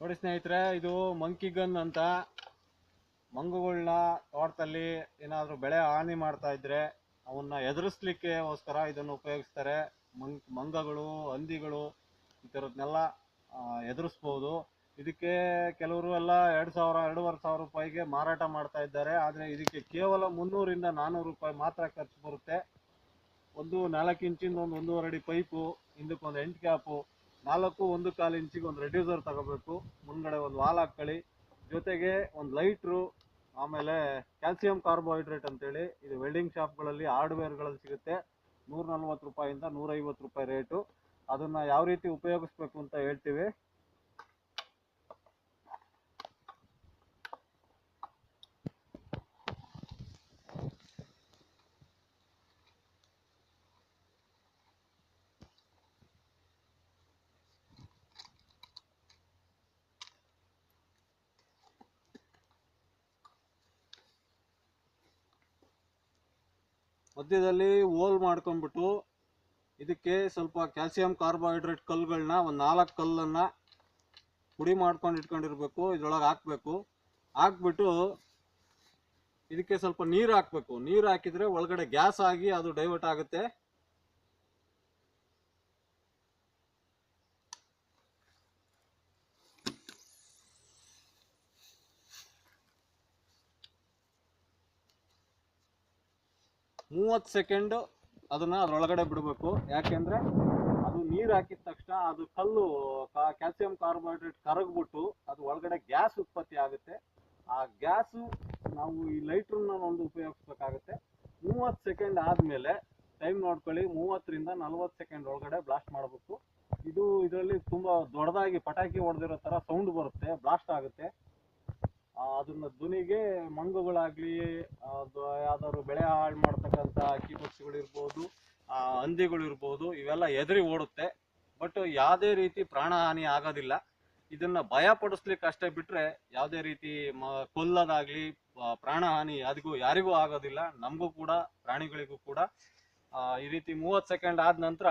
ನೋಡಿ ಸ್ನೇಹಿತರೆ, ಇದು ಮಂಕಿ ಗನ್ ಅಂತ ಮಂಗುಗಳನ್ನ ತೋಟದಲ್ಲಿ ಏನಾದರೂ ಬೆಳೆ ಹಾನಿ ಮಾಡ್ತಾ ಇದ್ರೆ ಅವನ್ನ ಎದುರಿಸ್ಲಿಕ್ಕೆಗೋಸ್ಕರ ಇದನ್ನು ಉಪಯೋಗಿಸ್ತಾರೆ. ಮಂಗ್, ಮಂಗಗಳು, ಹಂದಿಗಳು ಈ ಥರದ್ನೆಲ್ಲ ಎದುರಿಸ್ಬೋದು. ಇದಕ್ಕೆ ಕೆಲವರು ಎಲ್ಲ ಎರಡು ಸಾವಿರ, ಎರಡೂವರೆ ಸಾವಿರ ರೂಪಾಯಿಗೆ ಮಾರಾಟ ಮಾಡ್ತಾ ಇದ್ದಾರೆ. ಆದರೆ ಇದಕ್ಕೆ ಕೇವಲ ಮುನ್ನೂರಿಂದ ನಾನ್ನೂರು ರೂಪಾಯಿ ಮಾತ್ರ ಖರ್ಚು ಬರುತ್ತೆ. ಒಂದು ನಾಲ್ಕು ಇಂಚಿಂದ ಒಂದು ಒಂದೂವರೆ ಅಡಿ ಪೈಪು ಹಿಂದಕ್ಕೆ ಒಂದು ಎಂಟು ಕ್ಯಾಪು ನಾಲ್ಕು ಒಂದು ಕಾಲು ಇಂಚಿಗೆ ಒಂದು ರೆಡ್ಯೂಸರ್ ತಗೋಬೇಕು. ಮುಂದ್ಗಡೆ ಒಂದು ವಾಲ್ ಹಾಕ್ಕೊಳ್ಳಿ. ಜೊತೆಗೆ ಒಂದು ಲೈಟ್ರು, ಆಮೇಲೆ ಕ್ಯಾಲ್ಸಿಯಂ ಕಾರ್ಬೋಹೈಡ್ರೇಟ್ ಅಂತೇಳಿ. ಇದು ವೆಲ್ಡಿಂಗ್ ಶಾಪ್ಗಳಲ್ಲಿ ಹಾರ್ಡ್ವೇರ್ಗಳಲ್ಲಿ ಸಿಗುತ್ತೆ. ನೂರ ನಲ್ವತ್ತು ರೂಪಾಯಿಂದ ನೂರೈವತ್ತು ರೂಪಾಯಿ ರೇಟು ಅದನ್ನು ಯಾವ ರೀತಿ ಉಪಯೋಗಿಸ್ಬೇಕು ಅಂತ ಹೇಳ್ತೀವಿ. ಮಧ್ಯದಲ್ಲಿ ಹೋಲ್ ಮಾಡ್ಕೊಂಡ್ಬಿಟ್ಟು ಇದಕ್ಕೆ ಸ್ವಲ್ಪ ಕ್ಯಾಲ್ಸಿಯಂ ಕಾರ್ಬೋಹೈಡ್ರೇಟ್ ಕಲ್ಲುಗಳನ್ನ ಒಂದು ನಾಲ್ಕು ಕಲ್ಲನ್ನು ಪುಡಿ ಮಾಡ್ಕೊಂಡು ಇಟ್ಕೊಂಡಿರ್ಬೇಕು, ಇದ್ರೊಳಗೆ ಹಾಕ್ಬೇಕು. ಹಾಕ್ಬಿಟ್ಟು ಇದಕ್ಕೆ ಸ್ವಲ್ಪ ನೀರು ಹಾಕ್ಬೇಕು. ನೀರು ಹಾಕಿದ್ರೆ ಒಳಗಡೆ ಗ್ಯಾಸ್ ಆಗಿ ಅದು ಡೈವರ್ಟ್ ಆಗುತ್ತೆ. ಮೂವತ್ತು ಸೆಕೆಂಡು ಅದನ್ನು ಅದರೊಳಗಡೆ ಬಿಡಬೇಕು. ಯಾಕೆಂದರೆ ಅದು ನೀರು ಹಾಕಿದ ತಕ್ಷಣ ಅದು ಕಲ್ಲು ಕ್ಯಾಲ್ಸಿಯಂ ಕಾರ್ಬೋಹೈಡ್ರೇಟ್ ಕರಗ್ಬಿಟ್ಟು ಅದು ಒಳಗಡೆ ಗ್ಯಾಸ್ ಉತ್ಪತ್ತಿ ಆಗುತ್ತೆ. ಆ ಗ್ಯಾಸು ನಾವು ಈ ಲೈಟ್ರನ್ನ ಒಂದು ಉಪಯೋಗಿಸ್ಬೇಕಾಗುತ್ತೆ. ಮೂವತ್ತು ಸೆಕೆಂಡ್ ಆದಮೇಲೆ ಟೈಮ್ ನೋಡ್ಕೊಳ್ಳಿ, ಮೂವತ್ತರಿಂದ ನಲ್ವತ್ತು ಸೆಕೆಂಡ್ ಒಳಗಡೆ ಬ್ಲಾಸ್ಟ್ ಮಾಡಬೇಕು. ಇದು ಇದರಲ್ಲಿ ತುಂಬ ದೊಡ್ಡದಾಗಿ ಪಟಾಕಿ ಹೊಡೆದಿರೋ ಥರ ಸೌಂಡ್ ಬರುತ್ತೆ ಬ್ಲಾಸ್ಟ್ ಆಗುತ್ತೆ. ಅದನ್ನ ಧ್ವನಿಗೆ ಮಂಗುಗಳಾಗ್ಲಿ ಯಾವ್ದಾದ್ರು ಬೆಳೆ ಹಾಳು ಮಾಡ್ತಕ್ಕಂಥ ಅಕ್ಕಿ ಪಕ್ಷಿಗಳಿರ್ಬೋದು ಹಂದಿಗಳಿರ್ಬೋದು ಇವೆಲ್ಲ ಎದುರಿ ಓಡುತ್ತೆ. ಬಟ್ ಯಾವುದೇ ರೀತಿ ಪ್ರಾಣಹಾನಿ ಆಗೋದಿಲ್ಲ. ಇದನ್ನ ಭಯ ಪಡಿಸ್ಲಿಕ್ಕೆ ಅಷ್ಟೇ ಬಿಟ್ರೆ ಯಾವುದೇ ರೀತಿ ಮ, ಕೊಲ್ಲೋದಾಗ್ಲಿ ಪ್ರಾಣಹಾನಿ ಅದಿಗೂ ಯಾರಿಗೂ ಆಗೋದಿಲ್ಲ. ನಮಗೂ ಕೂಡ, ಪ್ರಾಣಿಗಳಿಗೂ ಕೂಡ. ಈ ರೀತಿ ಮೂವತ್ತು ಸೆಕೆಂಡ್ ಆದ ನಂತರ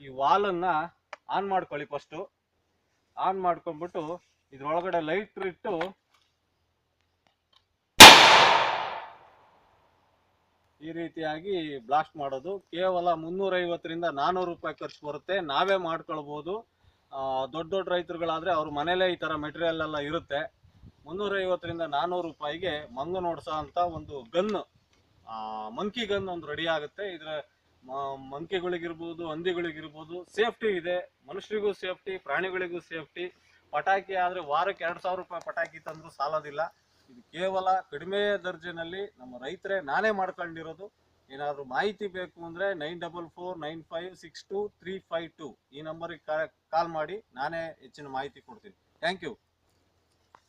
ಈ ವಾಲನ್ನ ಆನ್ ಮಾಡ್ಕೊಳ್ಳಿ ಫಸ್ಟು ಆನ್ ಮಾಡ್ಕೊಂಡ್ಬಿಟ್ಟು ಇದ್ರೊಳಗಡೆ ಲೈಟ್ ಇಟ್ಟು ಈ ರೀತಿಯಾಗಿ ಬ್ಲಾಸ್ಟ್ ಮಾಡೋದು. ಕೇವಲ ಮುನ್ನೂರೈವತ್ತರಿಂದ ನಾನ್ನೂರು ರೂಪಾಯಿ ಖರ್ಚು ಬರುತ್ತೆ. ನಾವೇ ಮಾಡ್ಕೊಳ್ಬೋದು. ದೊಡ್ಡ ದೊಡ್ಡ ರೈತರುಗಳಾದರೆ ಅವ್ರ ಮನೇಲೇ ಈ ಥರ ಮೆಟೀರಿಯಲ್ ಎಲ್ಲ ಇರುತ್ತೆ. ಮುನ್ನೂರೈವತ್ತರಿಂದ ನಾನ್ನೂರು ರೂಪಾಯಿಗೆ ಮಂಗು ನೋಡ್ಸೋ ಅಂತ ಒಂದು ಗನ್ ಮಂಕಿ ಗನ್ ಒಂದು ರೆಡಿ ಆಗುತ್ತೆ. ಇದ್ರ ಮಂಕಿಗಳಿಗಿರ್ಬೋದು ಹಂದಿಗಳಿಗಿರ್ಬೋದು ಸೇಫ್ಟಿ ಇದೆ. ಮನುಷ್ಯರಿಗೂ ಸೇಫ್ಟಿ ಪ್ರಾಣಿಗಳಿಗೂ ಸೇಫ್ಟಿ ಪಟಾಕಿ ಆದರೆ ವಾರಕ್ಕೆ ಎರಡು ಸಾವಿರ ರೂಪಾಯಿ ಪಟಾಕಿ ತಂದರೂ ಸಾಲೋದಿಲ್ಲ. ಇದು ಕೇವಲ ಕಡಿಮೆ ದರ್ಜೆನಲ್ಲಿ ನಮ್ಮ ರೈತರೇ ನಾನೇ ಮಾಡ್ಕೊಂಡಿರೋದು. ಏನಾದರೂ ಮಾಹಿತಿ ಬೇಕು ಅಂದರೆ nine double four nine five six two three five two ಈ ನಂಬರಿಗೆ ಕಾಲ್ ಮಾಡಿ ನಾನೇ ಹೆಚ್ಚಿನ ಮಾಹಿತಿ ಕೊಡ್ತೀನಿ. Thank you.